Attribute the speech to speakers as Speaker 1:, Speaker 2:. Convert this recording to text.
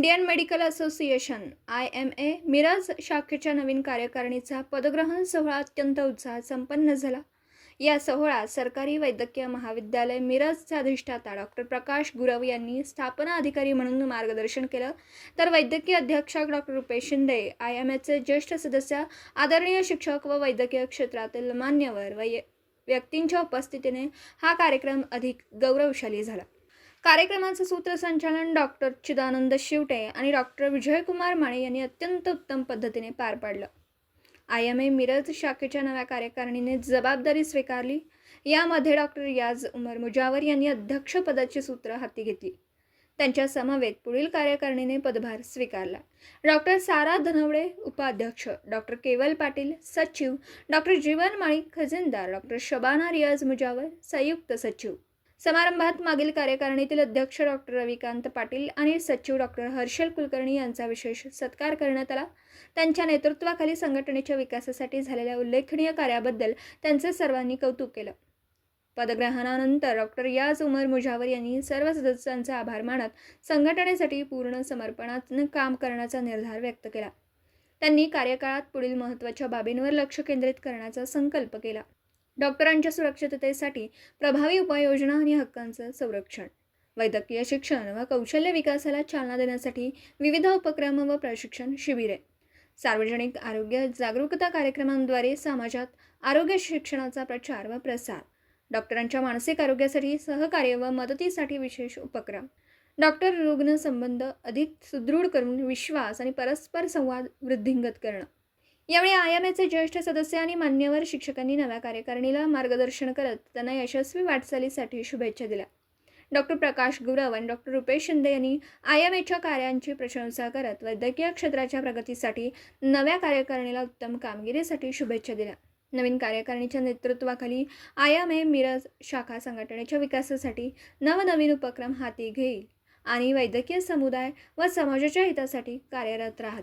Speaker 1: Indian medical association I M A Miraj शाखेच्या नवीन कार्यकारिणीचा पदग्रहण सोहळा अत्यंत उत्साहात संपन्न झाला. या सोहळ्यात सरकारी वैद्यकीय महाविद्यालय मिरजचे अधिष्ठाता डॉक्टर प्रकाश गुरव यांनी स्थापना अधिकारी म्हणून मार्गदर्शन केलं. तर वैद्यकीय अध्यक्ष doctor Rupesh Shinde I M एचे ज्येष्ठ सदस्य आदरणीय शिक्षक व वैद्यकीय क्षेत्रातील मान्यवर वै व्यक्तींच्या उपस्थितीने हा कार्यक्रम अधिक गौरवशाली झाला. कार्यक्रमाचं सूत्रसंचालन डॉक्टर चिदानंद शिवटे आणि डॉक्टर विजयकुमार माने यांनी अत्यंत उत्तम पद्धतीने पार पाडलं. आय एम ए मिरज शाखेच्या नव्या कार्यकारिणीने जबाबदारी स्वीकारली. यामध्ये डॉक्टर रियाज उमर मुजावर यांनी अध्यक्षपदाची सूत्र हाती घेतली. त्यांच्या समवेत पुढील कार्यकारिणीने पदभार स्वीकारला. डॉक्टर सारा धनवडे उपाध्यक्ष डॉक्टर केवल पाटील सचिव डॉक्टर जीवन माळी खजिनदार डॉक्टर शबाना रियाज मुजावर संयुक्त सचिव. समारंभात मागील कार्यकारिणीतील अध्यक्ष डॉक्टर रविकांत पाटील आणि सचिव डॉक्टर हर्षल कुलकर्णी यांचा विशेष सत्कार करण्यात आला. त्यांच्या नेतृत्वाखाली संघटनेच्या विकासासाठी झालेल्या उल्लेखनीय कार्याबद्दल त्यांचे सर्वांनी कौतुक केलं. पदग्रहणानंतर डॉक्टर याज उमर मुजावर यांनी सर्व सदस्यांचा आभार मानत संघटनेसाठी पूर्ण समर्पणातून काम करण्याचा निर्धार व्यक्त केला. त्यांनी कार्यकाळात पुढील महत्त्वाच्या बाबींवर लक्ष केंद्रित करण्याचा संकल्प केला. डॉक्टरांच्या सुरक्षिततेसाठी प्रभावी उपाययोजना आणि हक्कांचं संरक्षण. वैद्यकीय शिक्षण व कौशल्य विकासाला चालना देण्यासाठी विविध उपक्रम व प्रशिक्षण शिबिरे. सार्वजनिक आरोग्य जागरूकता कार्यक्रमांद्वारे समाजात आरोग्य शिक्षणाचा प्रचार व प्रसार. डॉक्टरांच्या मानसिक आरोग्यासाठी सहकार्य व मदतीसाठी विशेष उपक्रम. डॉक्टर रुग्ण संबंध अधिक सुदृढ करून विश्वास आणि परस्पर संवाद वृद्धिंगत करणं. यावेळी आय एम एचे ज्येष्ठ सदस्य आणि मान्यवर शिक्षकांनी नव्या कार्यकारिणीला मार्गदर्शन करत त्यांना यशस्वी वाटचालीसाठी शुभेच्छा दिल्या. डॉक्टर प्रकाश गुरव आणि डॉक्टर रुपेश शिंदे यांनी आय एम एच्या कार्यांची प्रशंसा करत वैद्यकीय क्षेत्राच्या प्रगतीसाठी नव्या कार्यकारिणीला उत्तम कामगिरीसाठी शुभेच्छा दिल्या. नवीन कार्यकारिणीच्या नेतृत्वाखाली आय एम ए मिरज शाखा संघटनेच्या विकासासाठी नवनवीन उपक्रम हाती घेईल आणि वैद्यकीय समुदाय व समाजाच्या हितासाठी कार्यरत राहत